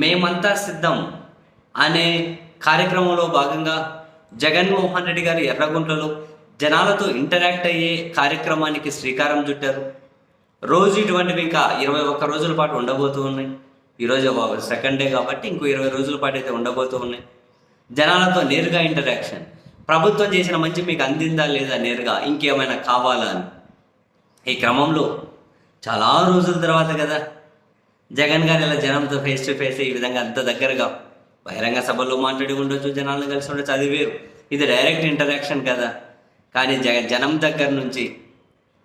మేమంతా సిద్ధం అనే కార్యక్రమంలో భాగంగా జగన్మోహన్ రెడ్డి గారు ఎర్రగుంటలో జనాలతో ఇంటరాక్ట్ అయ్యే కార్యక్రమానికి శ్రీకారం చుట్టారు. రోజు ఇటువంటివి ఇంకా ఇరవై ఒక్క రోజుల పాటు ఉండబోతూ ఉన్నాయి. ఈరోజు సెకండ్ డే కాబట్టి ఇంకో ఇరవై రోజుల పాటు అయితే ఉండబోతూ ఉన్నాయి. జనాలతో నేరుగా ఇంటరాక్షన్. ప్రభుత్వం చేసిన మంచి మీకు అందిందా లేదా నేరుగా ఇంకేమైనా కావాలా అని. ఈ క్రమంలో చాలా రోజుల తర్వాత కదా జగన్ గారు ఇలా జనంతో ఫేస్ టు ఫేస్ ఈ విధంగా అంత దగ్గరగా బహిరంగ సభల్లో మాట్లాడి ఉండొచ్చు జనాలను కలిసి ఉండొచ్చు అది వేరు. ఇది డైరెక్ట్ ఇంటరాక్షన్ కదా. కానీ జగ జనం దగ్గర నుంచి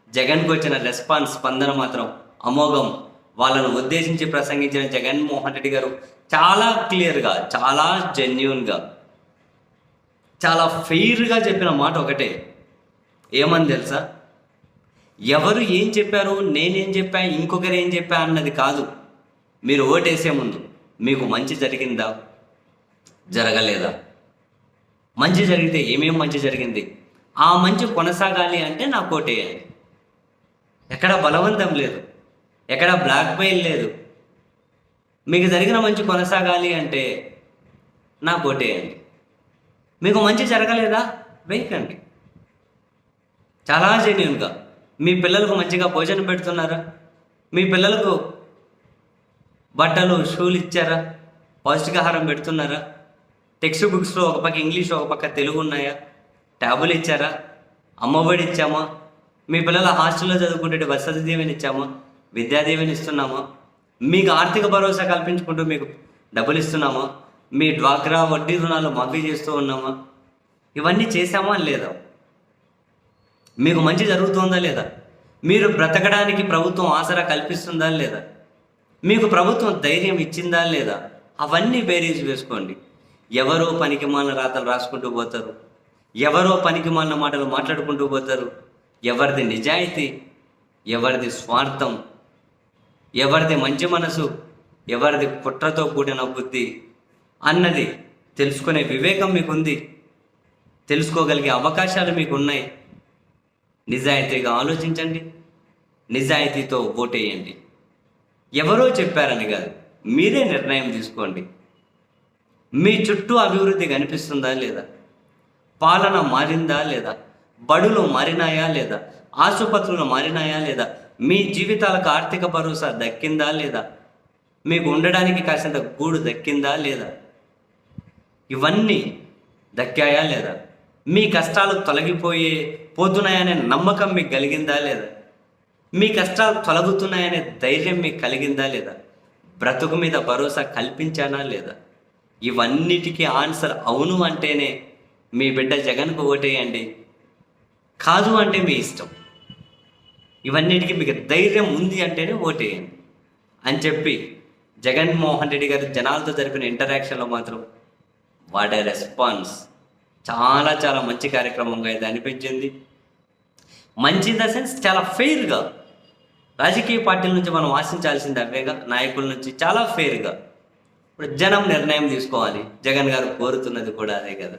జగన్కు వచ్చిన రెస్పాన్స్ స్పందన మాత్రం అమోఘం. వాళ్ళను ఉద్దేశించి ప్రసంగించిన జగన్మోహన్ రెడ్డి గారు చాలా క్లియర్గా చాలా జెన్యున్గా చాలా ఫెయిర్గా చెప్పిన మాట ఒకటే. ఏమని తెలుసా? ఎవరు ఏం చెప్పారు నేనేం చెప్పా ఇంకొకరు ఏం చెప్పా అన్నది కాదు. మీరు ఓటేసే ముందు మీకు మంచి జరిగిందా? జరగలేదా? మంచి జరిగితే ఏమేం మంచి జరిగింది? ఆ మంచి కొనసాగాలి అంటే నాకు ఓటేయాలి ఎక్కడ బలవంతం లేదు. ఎక్కడ బ్లాక్మెయిల్ లేదు. మీకు జరిగిన మంచి కొనసాగాలి అంటే నాకు ఓటేయండి మీకు మంచి జరగలేదా? వేయకండి. చాలా జెన్యున్గా మీ పిల్లలకు మంచిగా భోజనం పెడుతున్నారా? మీ పిల్లలకు బట్టలు షూలు ఇచ్చారా? పౌష్టికాహారం పెడుతున్నారా? టెక్స్ట్ బుక్స్లో ఒక పక్క ఇంగ్లీష్ ఒక పక్క తెలుగు ఉన్నాయా? ట్యాబులు ఇచ్చారా? అమ్మఒడి ఇచ్చామా? మీ పిల్లల హాస్టల్లో చదువుకుంటే వసతి దీవెని ఇచ్చామా? విద్యాదీవెని ఇస్తున్నామా? మీకు ఆర్థిక భరోసా కల్పించుకుంటూ మీకు డబ్బులు ఇస్తున్నామా? మీ డ్వాక్రా వడ్డీ రుణాలు మాఫీ చేస్తూ ఉన్నామా? ఇవన్నీ చేశామా లేదా? మీకు మంచి జరుగుతుందా లేదా? మీరు బ్రతకడానికి ప్రభుత్వం ఆసరా కల్పిస్తుందా లేదా? మీకు ప్రభుత్వం ధైర్యం ఇచ్చిందా లేదా? అవన్నీ బేరీజ్ వేసుకోండి. ఎవరో పనికి మాలిన రాతలు రాసుకుంటూ పోతారు. ఎవరో పనికి మాలిన మాటలు మాట్లాడుకుంటూ పోతారు. ఎవరిది నిజాయితీ ఎవరిది స్వార్థం ఎవరిది మంచి మనసు ఎవరిది కుట్రతో కూడిన బుద్ధి అన్నది తెలుసుకునే వివేకం మీకుంది. తెలుసుకోగలిగే అవకాశాలు మీకు ఉన్నాయి నిజాయితీగా ఆలోచించండి. నిజాయితీతో ఓటేయండి. ఎవరో చెప్పారని కాదు. మీరే నిర్ణయం తీసుకోండి. మీ చుట్టూ అభివృద్ధి కనిపిస్తుందా లేదా? పాలన మారిందా లేదా? బడులు మారినాయా లేదా? ఆసుపత్రులు మారినాయా లేదా? మీ జీవితాలకు ఆర్థిక భరోసా దక్కిందా లేదా? మీకు ఉండడానికి కాసింత గూడు దక్కిందా లేదా? ఇవన్నీ దక్కాయా లేదా? మీ కష్టాలు తొలగిపోయే పోతున్నాయనే నమ్మకం మీకు కలిగిందా లేదా? మీ కష్టాలు తొలగుతున్నాయనే ధైర్యం మీకు కలిగిందా లేదా? బ్రతుకు మీద భరోసా కల్పించానా లేదా? ఇవన్నిటికీ ఆన్సర్ అవును అంటేనే మీ బిడ్డ జగన్కు ఓటేయండి. కాదు అంటే మీ ఇష్టం. ఇవన్నిటికీ మీకు ధైర్యం ఉంది అంటేనే ఓటేయండి. అని చెప్పి జగన్మోహన్ రెడ్డి గారు జనాలతో జరిపిన ఇంటరాక్షన్లో మాత్రం వాడే రెస్పాన్స్ చాలా చాలా మంచి కార్యక్రమంగా ఇది అనిపించింది. మంచి ఇన్ ద సెన్స్ చాలా ఫెయిర్గా రాజకీయ పార్టీల నుంచి మనం ఆశించాల్సింది అవేగా నాయకుల నుంచి చాలా ఫెయిర్గా ఇప్పుడు జనం నిర్ణయం తీసుకోవాలి. జగన్ గారు కోరుతున్నది కూడా అదే కదా.